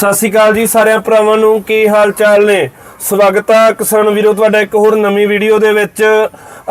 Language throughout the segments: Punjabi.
ਸਤਿ ਸ਼੍ਰੀ ਅਕਾਲ ਜੀ ਸਾਰਿਆਂ ਭਰਾਵਾਂ ਨੂੰ, ਕੀ ਹਾਲ ਚਾਲ ਨੇ? ਸਵਾਗਤ ਹੈ ਕਿਸਾਨ ਵੀਰੋ, ਤੁਹਾਡਾ ਇੱਕ ਹੋਰ ਨਵੀਂ ਵੀਡੀਓ ਦੇ ਵਿੱਚ।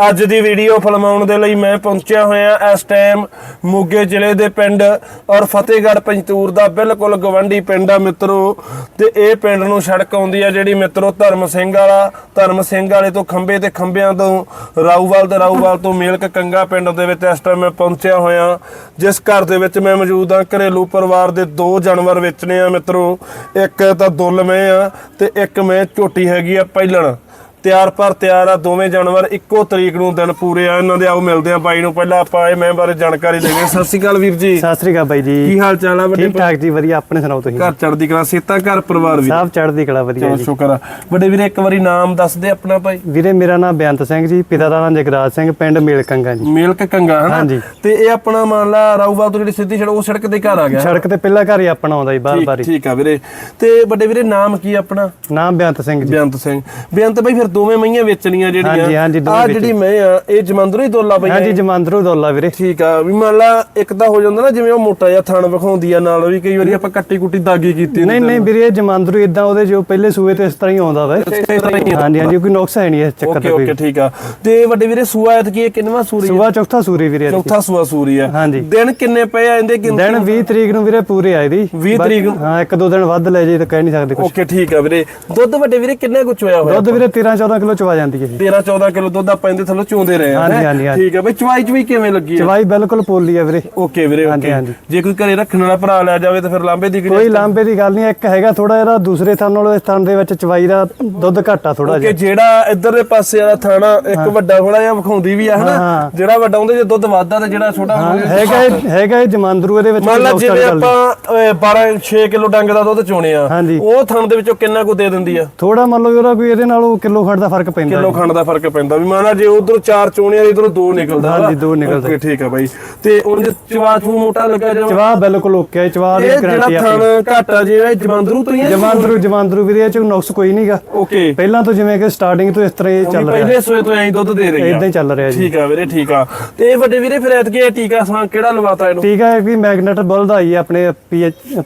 ਅੱਜ ਦੀ ਵੀਡੀਓ ਫਿਲਮਾਉਣ ਦੇ ਲਈ ਮੈਂ ਪਹੁੰਚਿਆ ਹੋਇਆ ਇਸ ਟਾਈਮ ਮੋਗੇ ਜ਼ਿਲ੍ਹੇ ਦੇ ਪਿੰਡ ਔਰ ਫਤਿਹਗੜ੍ਹ ਪੰਜਤੂਰ ਦਾ ਬਿਲਕੁਲ ਗਵੰਡੀ ਪਿੰਡ ਆ ਮਿੱਤਰੋ। ਤੇ ਇਹ ਪਿੰਡ ਨੂੰ ਸੜਕ ਆਉਂਦੀ ਆ ਜਿਹੜੀ ਮਿੱਤਰੋ ਧਰਮ ਸਿੰਘ ਵਾਲਾ, ਧਰਮ ਸਿੰਘ ਵਾਲੇ ਤੋਂ ਖੰਬੇ ਤੇ ਖੰਬਿਆਂ ਤੋਂ ਰਾਊਵਾਲ ਤੇ ਰਾਊਵਾਲ ਤੋਂ ਮੇਲਕ ਕੰਗਾ ਪਿੰਡ ਦੇ ਵਿੱਚ ਇਸ ਟਾਈਮ ਮੈਂ ਪਹੁੰਚਿਆ ਹੋਇਆ। ਜਿਸ ਘਰ ਦੇ ਵਿੱਚ ਮੈਂ ਮੌਜੂਦ ਹਾਂ, ਘਰੇਲੂ ਪਰਿਵਾਰ ਦੇ ਦੋ ਜਾਨਵਰ ਵੇਚਣੇ ਆ ਮਿੱਤਰੋ। ਇੱਕ ਤਾਂ ਦੁੱਲ ਮੈਂ ਆ ਤੇ ਇੱਕ ਮੈਂ ਝੋਟੀ ਹੈਗੀ ਆ ਪਹਿਲਣ। ਤਿਆਰ ਪਰ ਤਿਆਰ ਆ ਦੋਵੇਂ ਜਾਨਵਰ ਇੱਕੋ ਤਰੀਕ ਨੂੰ ਦਿਨ ਪੂਰੇ ਆ। ਇਹਨਾਂ ਦੇ ਆਓ ਮਿਲਦੇ ਆ ਬਾਈ ਨੂੰ। ਪਹਿਲਾਂ ਆਪਾਂ ਇਹ ਮੈਂ ਬਾਰੇ ਜਾਣਕਾਰੀ ਲੈਣੀ ਸਤਿ ਸ਼੍ਰੀ ਅਕਾਲ ਵੀਰ ਜੀ। ਸਤਿ ਸ੍ਰੀ ਅਕਾਲ ਬਾਈ ਜੀ। ਕੀ ਹਾਲ ਚਾਲ ਆ ਵੱਡੇ ਠੀਕ ਠਾਕ ਜੀ ਵਧੀਆ। ਆਪਣੇ ਸੁਣਾਓ ਤੁਸੀਂ? ਘਰ ਚੜਦੀ ਕਲਾ ਸੇਤਾ ਘਰ ਪਰਿਵਾਰ ਵੀ। ਸਭ ਚੜ੍ਹਦੀ ਕਲਾ ਵਧੀਆ ਜੀ। ਸ਼ੁਕਰ ਆ। ਵੱਡੇ ਵੀਰੇ ਇੱਕ ਵਾਰੀ ਨਾਮ ਦੱਸ ਦੇ ਆਪਣਾ ਭਾਈ ਵੀਰੇ ਮੇਰਾ ਨਾਮ ਬੇਅੰਤ ਸਿੰਘ ਜੀ ਪਿਤਾ ਦਾ ਨਾਮ ਜਗਰਾਜ ਸਿੰਘ ਪਿੰਡ ਮੇਲਕੰਗਾ ਜੀ। ਮੇਲਕ ਕੰਗਾ ਹਨਾ। ਤੇ ਇਹ ਆਪਣਾ ਮੰਨ ਲਾ ਰਾਊਵਾਲ ਤੋਂ ਜਿਹੜੀ ਸਿੱਧੀ ਸੜਕ ਉਹ ਸੜਕ ਦੇ ਘਰ ਆ ਗਿਆ। ਸੜਕ ਤੇ ਪਹਿਲਾ ਘਰ ਹੀ ਆਪਣਾ ਆਉਂਦਾ ਜੀ ਬਾਰ ਬਾਰ ਠੀਕ ਆ ਵੀਰੇ। ਤੇ ਵੱਡੇ ਵੀਰੇ ਨਾਮ ਕੀ ਆਪਣਾ? ਨਾਮ ਬੇਅੰਤ ਸਿੰਘ ਜੀ। ਬੇਅੰਤ ਸਿੰਘ। ਬੇਅੰਤ ਬਾਈ ਫਿਰ ਦੋਵੇਂ ਮਈਆਂ ਵੇਚਣੀਆਂ ਹਾਂਜੀ, ਜਿਹੜੀਆਂ। ਹਾਂਜੀ, ਦੋਵੇਂ ਆ ਜਿਹੜੀ ਮੈਂ ਆ ਇਹ ਜਮੰਦਰੋਂ ਹੀ ਦੋਲਾ ਪਈਆਂ ਹਾਂਜੀ ਜਮਾਂਦਰੂ ਦੌਲਾ ਵੀਰੇ। ਠੀਕ ਆ ਵੀ ਮੰਨ ਲਾ ਇੱਕ ਤਾਂ ਹੋ ਜਾਂਦਾ ਨਾ ਜਿਵੇਂ ਉਹ ਮੋਟਾ ਜਿਹਾ ਥਣ ਵਿਖਾਉਂਦੀ ਆ ਨਾਲ ਵੀ ਕਈ ਵਾਰੀ ਆਪਾਂ ਕੱਟੀ ਕੁੱਟੀ ਦਾਗੀ ਕੀਤੀ ਨਹੀਂ ਨਹੀਂ ਵੀਰੇ ਇਹ ਜਮਾਂਦਰੂ ਇਦਾਂ ਉਹਦੇ ਜੋ ਪਹਿਲੇ ਸੂਏ ਤੇ ਇਸ ਤਰ੍ਹਾਂ ਹੀ ਆਉਂਦਾ ਵਾ। ਹਾਂਜੀ ਹਾਂਜੀ ਕੋਈ ਨੁਕਸ ਹੈ ਨਹੀਂ ਇਸ ਚੱਕਰ ਓਕੇ ਦਾ ਕੋਈ ਓਕੇ ਠੀਕ ਆ। ਤੇ ਵੱਡੇ ਵੀਰੇ ਸੂਆ ਐਤ ਕੀ ਕਿੰਨਵਾ ਸੂਰੀ ਆ? ਸੁਬਾ ਚੌਥਾ ਸੂਰੀ ਵੀਰੇ ਅੱਜ। ਚੌਥਾ ਸੂਆ ਸੂਰੀ ਆ। ਹਾਂਜੀ। ਦਿਨ ਕਿੰਨੇ ਪਏ ਆ ਇਹਦੇ ਕਿੰਨੇ ਦਿਨ 20 ਤਰੀਕ ਨੂੰ ਵੀਰੇ ਪੂਰੇ ਆਏ ਦੀ 20 ਤਰੀਕ ਨੂੰ? ਹਾਂ ਇੱਕ ਦੋ ਦਿਨ ਵੱਧ ਲੈ ਜੇ ਤਾਂ ਕਹਿ ਨਹੀਂ ਸਕਦੇ ਕੁਝ ਓਕੇ ਠੀਕ ਆ ਵੀਰੇ। ਦੁੱਧ ਵੱਡੇ ਵੀਰੇ ਕਿੰਨੇ ਕੁ ਚੋਇਆ ਹੋਇਆ ਦੁੱਧ ਵੀਰੇ 13 14 ਕਿਲੋ ਚਵਾ ਜਾਂਦੀ ਹੈ ਜੀ 13 14 ਕਿਲੋ ਦੁੱਧ ਆਪਾਂ ਇਹਦੇ ਥੱਲੋਂ ਚੋਂਦੇ ਰਹੇ ਹਾਂਜੀ, ਹੈਂ? ਹਾਂਜੀ, ਹਾਂਜੀ। ਠੀਕ ਆ ਬਈ ਚਵਾਈ ਚਵਾਈ ਕਿਵੇਂ ਲੱਗੀ ਆ ਚਵਾਈ ਬਿਲਕੁਲ ਪੋਲੀ ਆ ਵੀਰੇ ਓਕੇ ਵੀਰੇ ਹਾਂਜੀ, ਓਕੇ ਹਾਂਜੀ। ਜੇ ਕੋਈ ਘਰੇ ਰੱਖਣ ਵਾਲਾ ਭਰਾ ਲੈ ਜਾਵੇ ਤਾਂ ਫਿਰ ਲਾਂਬੇ ਦੀ ਕੋਈ ਲਾਂਬੇ ਦੀ ਗੱਲ ਨਹੀਂ ਇੱਕ ਹੈਗਾ ਥੋੜਾ ਜਿਹਾ ਦੂਸਰੇ ਥਾਂ ਨਾਲੋਂ ਇਸ ਥਾਂ ਦੇ ਵਿੱਚ ਚਵਾਈ ਦਾ ਦੁੱਧ ਘਾਟਾ ਥੋੜਾ ਕਿ ਜਿਹਾ ਜਿਹੜਾ ਇੱਧਰ ਦੇ ਪਾਸੇ ਵਾਲਾ ਥਾਣਾ ਇੱਕ ਵੱਡਾ ਥੋੜਾ ਜਿਹਾ ਵਿਖਾਉਂਦੀ ਵੀ ਆ ਹਨਾ ਹਾਂ। ਜਿਹੜਾ ਵੱਡਾ ਉਹਦੇ ਚ ਦੁੱਧ ਵੱਧਦਾ ਤੇ ਜਿਹੜਾ ਛੋਟਾ ਹਾਂ, ਹੈਗਾ ਇਹ- ਹੈਗਾ ਇਹ ਜਮਾਂਦਰੂ ਇਹਦੇ ਵਿੱਚ ਮੰਨ ਲਾ ਕੋਈ ਜਿਵੇਂ ਗੱਲ ਨਹੀਂ। ਆਪਾਂ 12 6 ਕਿਲੋ ਡੰਗ ਦਾ ਦੁੱਧ ਚੋਣੇ ਆ ਹਾਂਜੀ। ਉਹ ਥਣ ਦੇ ਵਿੱਚੋਂ ਕਿੰਨਾ ਕੁ ਦੇ ਦਿੰਦੀ ਆ ਥੋੜਾ ਮੰਨ ਲਓ ਉਹਦਾ ਕੋਈ ਇਹਦੇ ਨਾਲੋਂ ਕਿਲੋ ਖੰਡ ਦਾ ਫ਼ਰਕ ਪੈਂਦਾ ਕਿਲੋ ਖੰਡ ਦਾ ਫ਼ਰਕ ਪੈਂਦਾ ਵੀ ਮੰਨ ਜੇ ਉਧਰੋਂ ਚਾਰ ਚੋਣੇ ਆ ਇਧਰੋਂ ਦੋ ਨਿਕਲਦਾ ਹਾਂਜੀ, ਦੋ ਨਿਕਲਦਾ। ਓਕੇ ਠੀਕ ਆ ਬਾਈ। ਤੇ ਉਹਦੇ ਚਵਾ ਚੂ ਮੋਟਾ ਲੱਗਾ ਜਾਵੇ। ਚਵਾ ਬਿਲਕੁਲ ਓਕੇ ਹੈ ਚਵਾ ਦੀ ਇਹ ਗਾਰੰਟੀ ਜਿਹੜਾ ਆ ਥਣ ਘਾਟਾ ਜਿਹੜਾ ਜਮੰਦਰੂ ਤੋਂ ਹੀ ਆ ਜਮਾਂਦਰੂ ਜਮਾਂਦਰੂ ਵੀਰੇ ਇਹ ਚ ਨੁਕਸ ਕੋਈ ਨਹੀਂਗਾ ਓਕੇ। ਪਹਿਲਾਂ ਤੋਂ ਜਿਵੇਂ ਕਿ ਸਟਾਰਟਿੰਗ ਤੋਂ ਇਸ ਤਰ੍ਹਾਂ ਇਹ ਚੱਲ ਰਿਹਾ। ਪਹਿਲੇ ਸੋਏ ਤੋਂ ਐਂ ਦੁੱਧ ਦੇ ਰਹੀ ਆ। ਇਦਾਂ ਹੀ ਚੱਲ ਰਿਹਾ ਜੀ। ਠੀਕ ਆ ਵੀਰੇ ਠੀਕ ਆ। ਤੇ ਇਹ ਵੱਡੇ ਵੀਰੇ ਫਿਰ ਐਤਕੀ ਟੀਕਾ ਸਾਂ ਕਿਹੜਾ ਲਵਾਤਾ ਇਹਨੂੰ? ਠੀਕ ਹੈ ਵੀ ਮੈਗਨੇਟ ਬੁੱਲ ਦਾ ਹੀ ਆਪਣੇ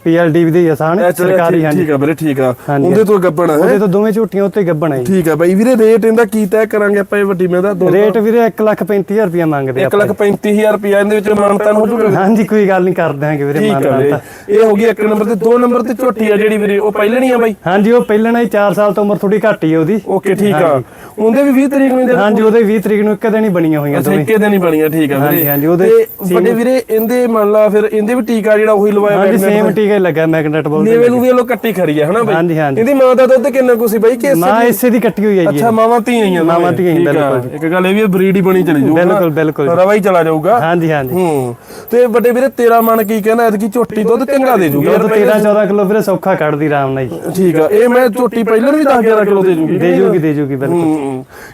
ਪੀਐਲਡੀ ਦੀ ਆਸਾਨ ਸਰਕਾਰੀ ਹਾਂਜੀ। ਠੀਕ ਆ ਵੀਰੇ ਠੀਕ ਆ। ਉਹਦੇ ਤੋਂ ਗੱਬਣ ਹੈ? ਉਹਦੇ ਤੋਂ ਦੋਵੇਂ ਝੂਟੀਆਂ ਉੱਤੇ ਗੱਬਣ ਹੈ ਜੀ। ਠੀਕ ਆ ਬਾਈ ਵੀਰੇ ਰੇਟ ਇਹਦਾ ਕੀ ਤੈਅ ਕਰਾਂਗੇ ਆਪਾਂ ਇਹ ਵੱਡੀ ਮੈਂ ਦਾ ਰੇਟ ਵੀਰੇ 135000 ਰੁਪਏ ਮੰਗਦੇ ਆ 1 ਲੱਖ 35000 ਰੁਪਏ ਇਹਦੇ ਵਿੱਚ ਮਾਨਤਾਨ ਹੋ ਜੂਗਾ ਹਾਂਜੀ ਕੋਈ ਗੱਲ ਨਹੀਂ ਕਰ ਦਿਆਂਗੇ ਵੀਰੇ ਠੀਕ ਆ ਮਾਨ ਵੀਰੇ। ਤਾਂ ਇਹ ਹੋ ਗਈ ਇੱਕ ਨੰਬਰ ਤੇ ਦੋ ਨੰਬਰ ਤੇ ਝੋਟੀ ਆ ਜਿਹੜੀ ਵੀਰੇ ਉਹ ਪਹਿਲਣੀ ਆ ਬਾਈ। ਹਾਂਜੀ ਉਹ ਪਹਿਲਾਂ ਹੀ 4 ਸਾਲ ਤੋਂ ਉਮਰ ਥੋੜੀ ਘੱਟ ਹੈ ਉਹਦੀ। ਓਕੇ ਠੀਕ ਆ। ਉਹਦੇ ਵੀ 20 ਤਰੀਕ ਨੂੰ ਹਾਂਜੀ ਉਹਦੇ 20 ਤਰੀਕ ਨੂੰ ਇੱਕ ਦਿਨ ਹੀ ਬਣੀਆਂ ਹੋਈਆਂ ਦੋਵੇਂ। ਠੇਕੇ ਦੇ ਨਹੀਂ ਬਣੀਆਂ ਠੀਕ ਆ ਵੀਰੇ। ਹਾਂਜੀ, ਉਹਦੇ ਤੇ ਵੱਡੇ ਵੀਰੇ ਇਹਦੇ ਮੰਨ ਲਾ ਫਿਰ ਇਹਦੇ ਵੀ ਟੀਕਾ ਜਿਹੜਾ ਉਹੀ ਲਵਾਇਆ ਹਾਂਜੀ ਸੇਮ ਟੀਕਾ ਹੀ ਲੱਗਾ ਮੈਗਨੇਟ ਬੋਲ ਨੀਵੇਂ ਨੂੰ ਵੀ ਇਹ ਲੋ ਕੱਟੀ ਖਰੀ ਆ ਹਨਾ ਬਾਈ? ਹਾਂਜੀ, ਹਾਂਜੀ। ਇਹਦੀ ਮਾਂ ਦਾ ਦੁੱਧ ਕਿੰਨਾ ਕੁ ਸੀ ਬਾਈ? ਕਿ ਨਾ ਇਸੇ ਦੀ ਕੱਟੀ ਹੋਈ ਹੈ ਜੀ ਅੱਛਾ ਮਾਵਾਂ ਧੀਆਂ ਹੀ ਆ ਮਾਵਾਂ ਦੋਵੇਂ। ਧੀਆਂ ਹੀ, ਠੀਕ ਆ। ਬਿਲਕੁਲ। ਇੱਕ ਗੱਲ ਇਹ ਵੀ ਬਰੀਡ ਹੀ ਬਣੀ ਚਲੀ ਜਾਊਗਾ ਬਿਲਕੁਲ, ਬਿਲਕੁਲ। ਰਵਾ ਹੀ ਚਲਾ ਜਾਊਗਾ। ਹਾਂਜੀ ਹਾਂਜੀ। ਹੂੰ। ਤੇ ਵੱਡੇ ਵੀਰੇ 13 ਮਣ ਕੀ ਕਹਿੰਦਾ? ਐਤਕੀ ਝੋਟੀ ਦੁੱਧ ਚੰਗਾ ਦੇ ਜੂਗੀ। ਦੁੱਧ 13 14 ਕਿਲੋ ਵੀਰੇ ਸੌਖਾ ਕੱਢਦੀ ਆਰਾਮ ਨਾਲ ਜੀ ਠੀਕ ਆ। ਇਹ ਮੈਂ ਝੋਟੀ ਪਹਿਲਾਂ ਵੀ 10 11 ਕਿਲੋ ਦੇ ਜੂਗੀ। ਦੇ ਜੂਗੀ ਦੇ ਜੂਗੀ ਬਿਲਕੁਲ। ਹੂੰ।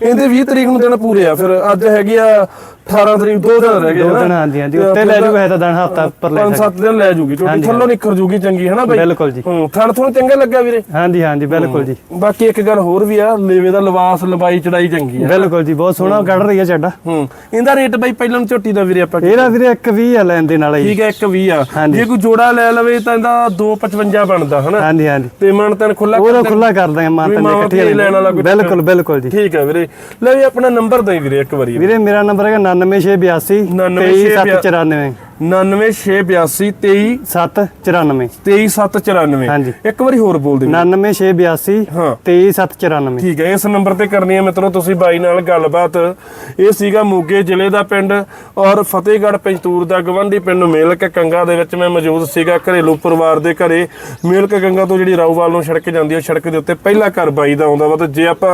ਇਹਦੇ 20 ਤਰੀਕ ਨੂੰ ਦਿਨ ਪੂਰੇ ਆ। ਫਿਰ ਅੱਜ ਹੈਗੇ ਆ 18 ਤਰੀਕ ਦੋ ਦਿਨ ਰਹਿ ਗਏ ਦੋ? ਦਿਨ ਹਾਂਜੀ ਹਾਂਜੀ। ਉੱਤੇ ਲੈ ਜੂਗਾ ਤਾਂ ਦਿਨ ਹਫਤਾ ਉੱਪਰ ਲੈ ਪੰਜ ਸੱਤ ਦਿਨ ਲੈ ਜੂਗੀ ਝੋਟੀ ਥੱਲੋਂ ਨਿਖਰ ਜੂਗੀ ਚੰਗੀ ਹਨਾ ਬਾਈ? ਬਿਲਕੁਲ ਜੀ। ਹੂੰ ਥਣ ਥਣ ਚੰਗਾ ਲੱਗਾ ਵੀਰੇ? ਹਾਂਜੀ ਹਾਂਜੀ ਬਿਲਕੁਲ ਜੀ। ਬਾਕੀ ਇੱਕ ਗੱਲ ਹੋਰ ਵੀ ਆ ਲੇਵੇ ਦਾ ਲਿਬਾਸ ਲੰਬਾਈ ਚੜਾਈ ਚੰਗੀ ਆ। ਬਿਲਕੁਲ ਜੀ ਬਹੁਤ ਸੋਹਣਾ ਕੱਢ ਰਹੀ ਹੈ ਚੱਡਾ। ਹੂੰ ਇਹਦਾ ਰੇਟ ਬਾਈ ਪਹਿਲਾਂ ਝੋਟੀ ਦਾ ਵੀਰੇ ਆਪਾਂ ਇਹਦਾ ਵੀਰੇ 120 ਆ ਲੈਣ ਦੇ ਨਾਲ ਜੀ। ਠੀਕ ਹੈ ਇੱਕ 20 ਆ। ਜੇ ਕੋਈ ਜੋੜਾ ਲੈ ਲਵੇ ਤਾਂ ਇਹਦਾ 255 ਬਣਦਾ ਹਨਾ? ਹਾਂਜੀ ਹਾਂਜੀ। ਤੇ ਮਨ ਤਨ ਖੁੱਲਾ ਉਹਦਾ ਖੁੱਲਾ ਕਰ ਦਾਂਗੇ ਮਾਂ ਵੀ ਤਾਂ ਮਾਵਾਂ ਇਕੱਠੀ ਬਿਲਕੁਲ ਬਿਲਕੁਲ ਜੀ। ਠੀਕ ਹੈ ਵੀਰੇ। ਲੈ ਵੀ ਆਪਣਾ ਨੰਬਰ ਦੇ ਵੀਰੇ ਇੱਕ ਵਾਰੀ। ਵੀਰੇ ਮੇਰਾ ਨੰਬਰ ਹੈਗਾ 99682 23794 99682 794 23794 ਹਾਂਜੀ। ਇੱਕ ਵਾਰੀ ਹੋਰ ਬੋਲ ਦੇ ਵੀਰੇ। 99682 ਹਾਂ 23794 ਠੀਕ ਹੈ ਇਸ ਨੰਬਰ ਤੇ ਕਰਨੀ ਹੈ ਮਿੱਤਰੋ ਤੁਸੀਂ ਬਾਈ ਨਾਲ ਗੱਲਬਾਤ। ਇਹ ਸੀਗਾ ਮੋਗੇ ਜ਼ਿਲ੍ਹੇ ਦਾ ਪਿੰਡ ਔਰ ਫਤਿਹਗੜ੍ਹ ਪੰਜਤੂਰ ਦਾ ਗਵੰਡੀ ਪਿੰਡ ਮੇਲਕ ਕੰਗਾ ਦੇ ਵਿੱਚ ਮੈਂ ਮੌਜੂਦ ਸੀਗਾ ਘਰੇਲੂ ਪਰਿਵਾਰ ਦੇ ਘਰੇ। ਮੇਲਕ ਕੰਗਾ ਤੋਂ ਜਿਹੜੀ ਰਾਊਵਾਲ ਨੂੰ ਸੜਕ ਜਾਂਦੀ ਹੈ ਸੜਕ ਦੇ ਉੱਤੇ ਪਹਿਲਾ ਘਰ ਬਾਈ ਦਾ ਆਉਂਦਾ ਵਾ। ਤੇ ਜੇ ਆਪਾਂ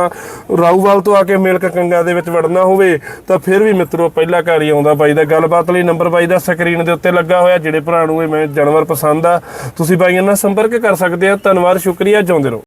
ਰਾਊਵਾਲ ਤੋਂ ਆ ਕੇ ਮੇਲਕ ਕੰਗਾ ਦੇ ਵਿੱਚ ਵੜਨਾ ਹੋਵੇ ਤਾਂ ਫਿਰ ਵੀ ਮਿੱਤਰੋ ਪਹਿਲਾ ਘਰ ਹੀ ਆਉਂਦਾ ਬਾਈ ਦਾ। ਗੱਲਬਾਤ ਲਈ ਨੰਬਰ ਬਾਈ ਦਾ ਸਕਰੀਨ ਦੇ ਉੱਤੇ ਲੱਗਾ ਹੋਇਆ, ਜਿਹੜੇ ਭਰਾ ਨੂੰ ਇਹ ਮੈਂ ਜਾਨਵਰ ਪਸੰਦ ਆ, ਤੁਸੀਂ ਬਾਈਆਂ ਨਾਲ ਸੰਪਰਕ ਕਰ ਸਕਦੇ ਆ। ਧੰਨਵਾਦ, ਸ਼ੁਕਰੀਆ, ਜਿਉਂਦੇ ਰਹੋ।